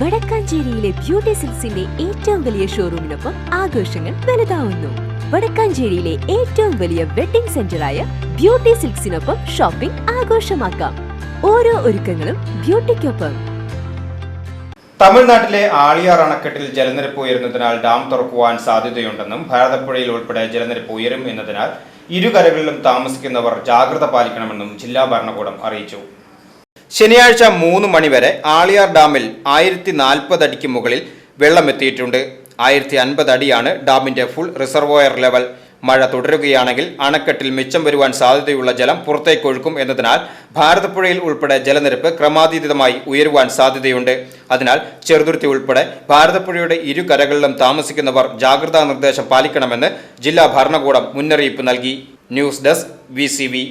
വടക്കാഞ്ചേരിയിലെ beauty സിൽസിന്റെ ഏറ്റവും വലിയ ഷോറൂമിനൊപ്പം ആഘോഷങ്ങൾ വലുതാവുന്നു. വടക്കാഞ്ചേരിയിലെ ഏറ്റവും വലിയ വെഡിംഗ് സെന്ററായ ബ്യൂട്ടി സിൽക്സിനൊപ്പം ഷോപ്പിംഗ് ആഘോഷമാക്കാം. ഓരോ ഒരുക്കങ്ങളും ബ്യൂട്ടിക്കൊപ്പം. തമിഴ്നാട്ടിലെ ആളിയാർ അണക്കെട്ടിൽ ജലനിരപ്പ് ഉയരുന്നതിനാൽ ഡാം തുറക്കുവാൻ സാധ്യതയുണ്ടെന്നും ഭാരതപ്പുഴയിൽ ഉൾപ്പെടെ ജലനിരപ്പ് ഉയരും എന്നതിനാൽ ഇരുകരകളിലും താമസിക്കുന്നവർ ജാഗ്രത പാലിക്കണമെന്നും ജില്ലാ ഭരണകൂടം അറിയിച്ചു. ശനിയാഴ്ച മൂന്ന് മണിവരെ ആളിയാർ ഡാമിൽ ആയിരത്തി നാൽപ്പത് അടിക്ക് മുകളിൽ വെള്ളമെത്തിയിട്ടുണ്ട്. ആയിരത്തി അൻപത് അടിയാണ് ഡാമിന്റെ ഫുൾ റിസർവോയർ ലെവൽ മഴ തുടരുകയാണെങ്കിൽ അണക്കെട്ടിൽ മിച്ചം വരുവാൻ സാധ്യതയുള്ള ജലം പുറത്തേക്കൊഴുക്കും എന്നതിനാൽ ഭാരതപ്പുഴയിൽ ഉൾപ്പെടെ ജലനിരപ്പ് ക്രമാതീതമായി ഉയരുവാൻ സാധ്യതയുണ്ട്. അതിനാൽ ചെറുതുരുത്തി ഉൾപ്പെടെ ഭാരതപ്പുഴയുടെ ഇരു കരകളിലും താമസിക്കുന്നവർ ജാഗ്രതാ നിർദ്ദേശം പാലിക്കണമെന്ന് ജില്ലാ ഭരണകൂടം മുന്നറിയിപ്പ് നൽകി. News desk V.